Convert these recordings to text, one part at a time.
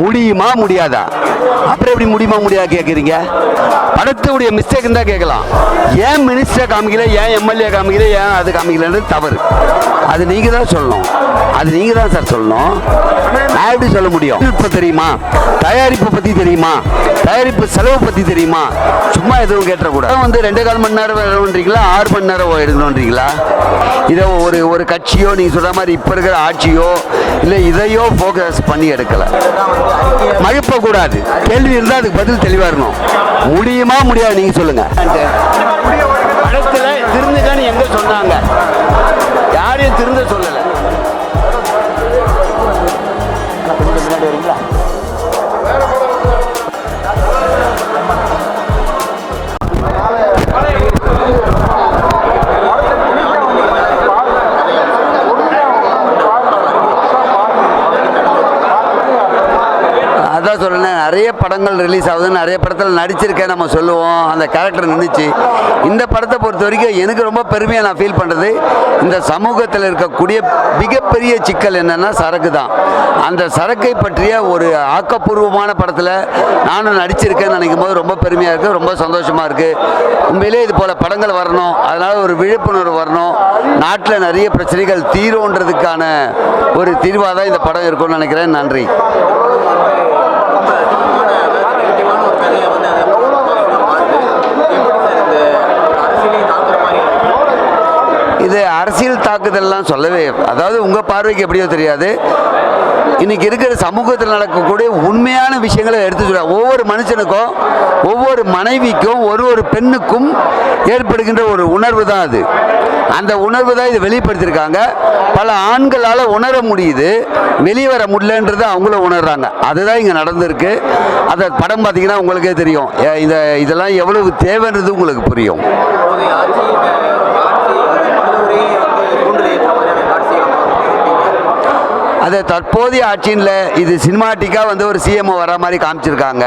முடியுமா முடியாதா? அப்புறம் எப்படி முடியுமா முடியாது கேட்குறீங்க படத்துடைய மிஸ்டேக் தான் கேட்கலாம். ஏன் மினிஸ்டர் காமிக்கல ஏன் எம்எல்ஏ காமிக்கல ஏன் அது காமிக்கலன்றது தவறு. அது நீங்கள் தான் சொல்லணும். அது நீங்கள் தான் சார் சொல்லணும். நான் எப்படி சொல்ல முடியும்? இப்போ தெரியுமா? தயாரிப்பு பற்றி தெரியுமா? தயாரிப்பு செலவு பற்றி தெரியுமா? சும்மா எதுவும் கேட்டக்கூடாது. வந்து ரெண்டு கால் மணி நேரம் வேணுன்றீங்களா ஆறு மணி நேரம் எடுக்கணுன்றீங்களா? இதை ஒரு ஒரு கட்சியோ நீங்கள் சொல்கிற மாதிரி இப்போ இருக்கிற ஆட்சியோ இல்லை இதையோ ஃபோக்கஸ் பண்ணி எடுக்கலை. மழுப்பக்கூடாது கேள்வி இருந்தால் அதுக்கு பதில் தெளிவாக இருக்கணும். முடியுமா முடியாது நீங்கள் சொல்லுங்கள் படத்தில் திருந்துக்கான்னு எங்கே சொன்னாங்க? அதான் சொல்றேன் நிறைய படங்கள் ரிலீஸ் ஆகுது நிறைய படத்தில் நடிச்சிருக்கேன் நம்ம சொல்லுவோம். அந்த கேரக்டர் நின்றுச்சு இந்த படத்தை பொறுத்த வரைக்கும் எனக்கு ரொம்ப பெருமையாக நான் ஃபீல் பண்ணுறது இந்த சமூகத்தில் இருக்கக்கூடிய மிகப்பெரிய சிக்கல் என்னென்னா சரக்கு தான். அந்த சரக்கை பற்றிய ஒரு ஆக்கப்பூர்வமான படத்தில் நானும் நடிச்சிருக்கேன்னு நினைக்கும் போது ரொம்ப பெருமையாக இருக்குது ரொம்ப சந்தோஷமாக இருக்குது உண்மையிலே இது போல் படங்கள் வரணும் அதனால் ஒரு விழிப்புணர்வு வரணும். நாட்டில் நிறைய பிரச்சனைகள் தீரும்ன்றதுக்கான ஒரு தீர்வாக தான் இந்த படம் இருக்கும்னு நினைக்கிறேன். நன்றி. அரசியல் தாக்குதல்லாம் சொல்லவே அதாவது உங்கள் பார்வைக்கு எப்படியோ தெரியாது. இன்னைக்கு இருக்கிற சமூகத்தில் நடக்கக்கூடிய உண்மையான விஷயங்களை எடுத்து சொல்ல ஒவ்வொரு மனுஷனுக்கும் ஒவ்வொரு மனைவிக்கும் ஒரு ஒரு பெண்ணுக்கும் ஏற்படுகின்ற ஒரு உணர்வு தான் அது. அந்த உணர்வு தான் இது வெளிப்படுத்தியிருக்காங்க. பல ஆண்களால் உணர முடியுது வெளியே வர முடியலன்றது அவங்களும் உணர்றாங்க. அதுதான் இங்கே நடந்திருக்கு. அந்த படம் பார்த்தீங்கன்னா உங்களுக்கே தெரியும். ஏ, இந்த இதெல்லாம் எவ்வளவு தேவைன்றது உங்களுக்கு புரியும். அது தற்போதைய ஆட்சியில் இது சினிமாட்டிக்காக வந்து ஒரு சிஎம்ஓ வர மாதிரி காமிச்சிருக்காங்க.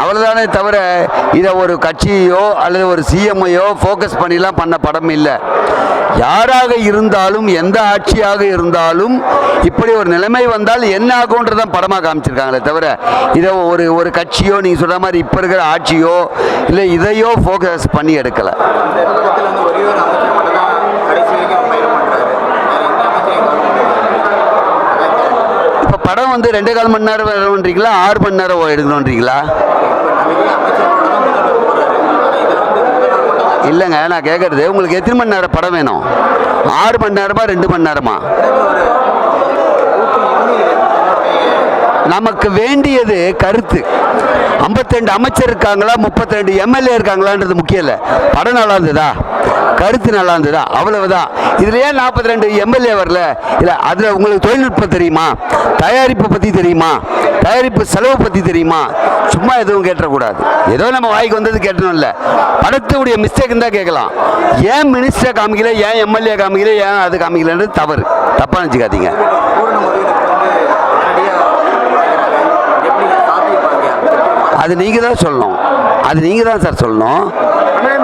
அவ்வளோதானே தவிர இதை ஒரு கட்சியோ அல்லது ஒரு சிஎம்ஐயோ ஃபோக்கஸ் பண்ணிலாம் பண்ண படம் இல்லை. யாராக இருந்தாலும் எந்த ஆட்சியாக இருந்தாலும் இப்படி ஒரு நிலைமை வந்தால் என்ன ஆகுன்றதான் படமாக காமிச்சிருக்காங்களே தவிர இதை ஒரு ஒரு கட்சியோ நீங்கள் சொல்கிற மாதிரி இப்போ இருக்கிற ஆட்சியோ இல்லை இதையோ ஃபோக்கஸ் பண்ணி எடுக்கலை இப்போ படம் வந்து ரெண்டு கால் மணி நேரம் வரணுன்றீங்களா ஆறு மணி நேரம் எடுக்கணுன்றீங்களா? இல்லைங்க நான் கேட்குறது உங்களுக்கு எத்தனை மணி நேரம் படம் வேணும்? ஆறு மணி நேரமா ரெண்டு மணி நேரமா? நமக்கு வேண்டியது கருத்து. 52 அமைச்சர் இருக்காங்களா 32 எம்எல்ஏ இருக்காங்களான்றது முக்கியம் இல்லை. படம் நல்லா இருந்ததா? கருத்து நல்லா இருந்ததா? அவ்வளவுதான். இதுல ஏன் 42 ரெண்டு எம்எல்ஏ வரல? இல்லை அதில் உங்களுக்கு தொழில்நுட்பம் தெரியுமா? தயாரிப்பு பற்றி தெரியுமா? தயாரிப்பு செலவு பற்றி தெரியுமா? சும்மா எதுவும் கேட்டக்கூடாது. ஏதோ நம்ம வாய்க்கு வந்தது கேட்டணும் இல்லை. படத்துடைய மிஸ்டேக் தான் கேட்கலாம். ஏன் மினிஸ்டர் காமிக்கல? ஏன் எம்எல்ஏ காமிக்கல? ஏன் அது காமிக்கலன்றது தவறு. தப்பாக நினச்சிக்காதீங்க. அது நீங்கள் தான் சொல்லணும். அது நீங்கள் தான் சார் சொல்லணும்.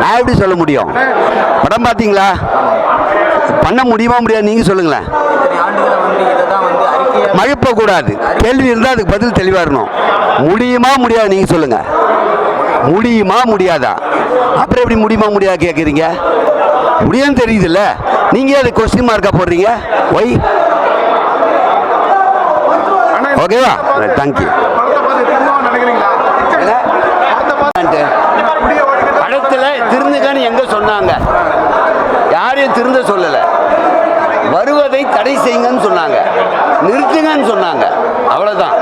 நான் எப்படி சொல்ல முடியும்? படம் பார்த்தீங்களா? பண்ண முடியுமா முடியாது நீங்கள் சொல்லுங்களேன். மழுப்பக்கூடாது கேள்வி இருந்தால் அதுக்கு பதில் தெளிவாக இருக்கணும். முடியுமா முடியாது நீங்கள் சொல்லுங்கள் முடியுமா முடியாதா? அப்புறம் எப்படி முடியுமா முடியாது கேட்குறீங்க முடியும்னு தெரியுதுல்ல. நீங்கள் அது கொஸ்டின் மார்க்காக போடுறீங்க? ஒய் ஓகேவா தேங்க்யூ படத்தில் திருந்துங்கன்னு எங்க சொன்னாங்க யாரையும் திருந்த சொல்லலை. வருவதை தடை செய்யுங்கன்னு சொன்னாங்க. நிறுத்துங்கன்னு சொன்னாங்க. அவ்வளோதான்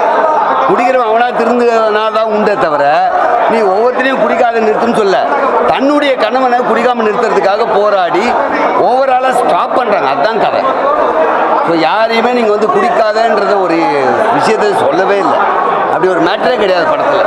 குடிக்கிறவன் அவனா திருந்துனா தான் உண்டே தவிர நீ ஒவ்வொருத்தரையும் குடிக்காத நிறுத்துன்னு சொல்ல. தன்னுடைய கணவனை குடிக்காம நிறுத்துறதுக்காக போராடி ஓவராலாக ஸ்டாப் பண்ணுறாங்க அதுதான் கதை. ஸோ யாரையுமே நீங்கள் வந்து குடிக்காதன்றத ஒரு விஷயத்தை சொல்லவே இல்லை. அப்படி ஒரு மேட்டரே கிடையாது படத்தில்.